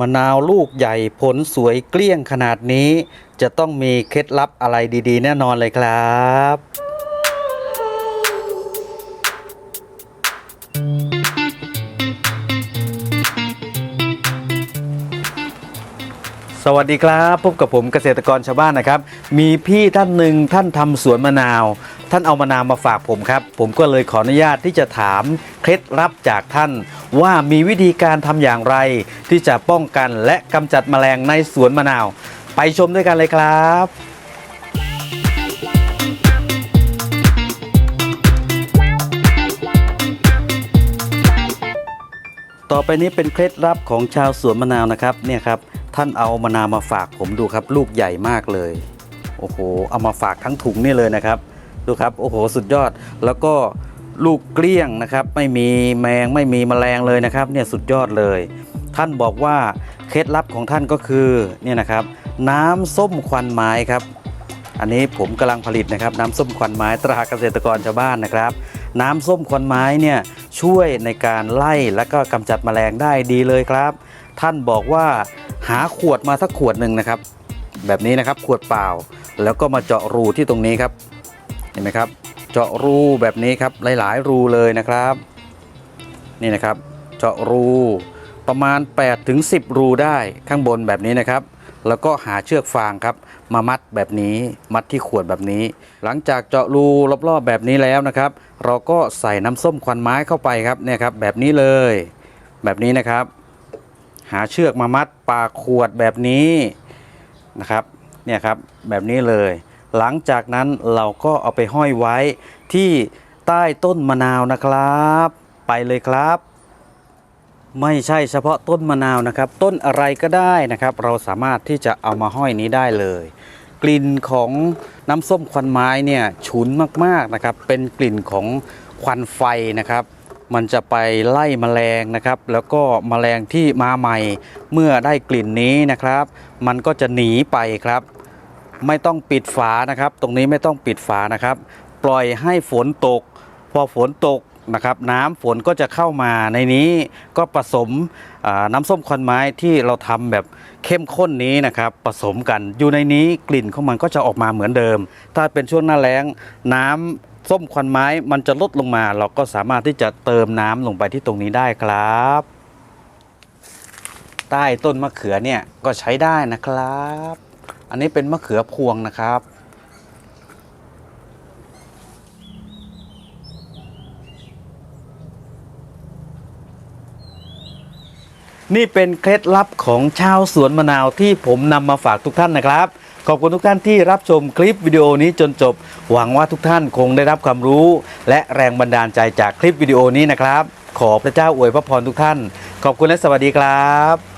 มะนาวลูกใหญ่ผลสวยเกลี้ยงขนาดนี้ จะต้องมีเคล็ดลับอะไรดีๆ แน่นอนเลยครับสวัสดีครับพบกับผมเกษตรกรชาวบ้านนะครับ มีพี่ท่านหนึ่งท่านทำสวนมะนาว ท่านเอามะนาวมาฝากผมครับ ผมก็เลยขออนุญาตที่จะถามเคล็ดลับจากท่าน ว่ามีวิธีการทำอย่างไร ที่จะป้องกันและกำจัดแมลงในสวนมะนาว ไปชมด้วยกันเลยครับ ต่อไปนี้เป็นเคล็ดลับของชาวสวนมะนาวนะครับเนี่ยครับท่านเอามะนาวมาฝากผมดูครับ ลูกใหญ่มากเลย โอ้โห เอามาฝากทั้งถุงนี่เลยนะครับ ดูครับ โอ้โห สุดยอด แล้วก็ ลูกเกลี้ยงนะครับ ไม่มีแมงไม่มีแมลงเลยนะครับเนี่ยสุดยอดเลย ท่านบอกว่าเคล็ดลับของท่านก็คือเนี่ยนะครับ น้ำส้มควันไม้ครับ อันนี้ผมกำลังผลิตนะครับ น้ำส้มควันไม้ตราเกษตรกรชาวบ้านนะครับ น้ำส้มควันไม้เนี่ยช่วยในการไล่และก็กำจัดแมลงได้ดีเลยครับ ท่านบอกว่าหาขวดมาสักขวดหนึ่งนะครับ แบบนี้นะครับขวดเปล่า แล้วก็มาเจาะรูที่ตรงนี้ครับ เห็นไหมครับ เจาะรูแบบนี้ครับหลาย ๆ รูเลยนะครับ นี่นะครับ เจาะรูประมาณ8ถึง10รูได้ข้างบนแบบนี้นะครับ แล้วก็หาเชือกฟางครับ มามัดแบบนี้มัดที่ขวดแบบนี้ หลังจากเจาะรูรอบๆแบบนี้แล้วนะครับ เราก็ใส่น้ำส้มควันไม้เข้าไปครับเนี่ยครับแบบนี้เลย แบบนี้นะครับ หาเชือกมามัดปากขวดแบบนี้นะครับ เนี่ยครับแบบนี้เลย หลังจากนั้นเราก็เอาไปห้อยไว้ที่ใต้ต้นมะนาวนะครับ ไปเลยครับ ไม่ใช่เฉพาะต้นมะนาวนะครับ ต้นอะไรก็ได้นะครับ เราสามารถที่จะเอามาห้อยนี้ได้เลย กลิ่นของน้ำส้มควันไม้เนี่ยฉุนมากๆนะครับ เป็นกลิ่นของควันไฟนะครับมันจะไปไล่แมลงนะครับ แล้วก็แมลงที่มาใหม่เมื่อได้กลิ่นนี้นะครับ มันก็จะหนีไปครับ ไม่ต้องปิดฝานะครับ ตรงนี้ไม่ต้องปิดฝานะครับ ปล่อยให้ฝนตก พอฝนตกนะครับน้ำฝนก็จะเข้ามาในนี้ก็ผสมน้ำส้มควันไม้ที่เราทำแบบเข้มข้นนี้นะครับผสมกันอยู่ในนี้กลิ่นของมันก็จะออกมาเหมือนเดิม ถ้าเป็นช่วงหน้าแล้งน้ำส้มควันไม้มันจะลดลงมา เราก็สามารถที่จะเติมน้ำลงไปที่ตรงนี้ได้ครับ ใต้ต้นมะเขือเนี่ยก็ใช้ได้นะครับ อันนี้เป็นมะเขือพวงนะครับ นี่เป็นเคล็ดลับของชาวสวนมะนาวที่ผมนำมาฝากทุกท่านนะครับขอบคุณทุกท่านที่รับชมคลิปวิดีโอนี้จนจบ หวังว่าทุกท่านคงได้รับความรู้ และแรงบันดาลใจจากคลิปวิดีโอนี้นะครับ ขอพระเจ้าอวยพระพรทุกท่าน ขอบคุณและสวัสดีครับ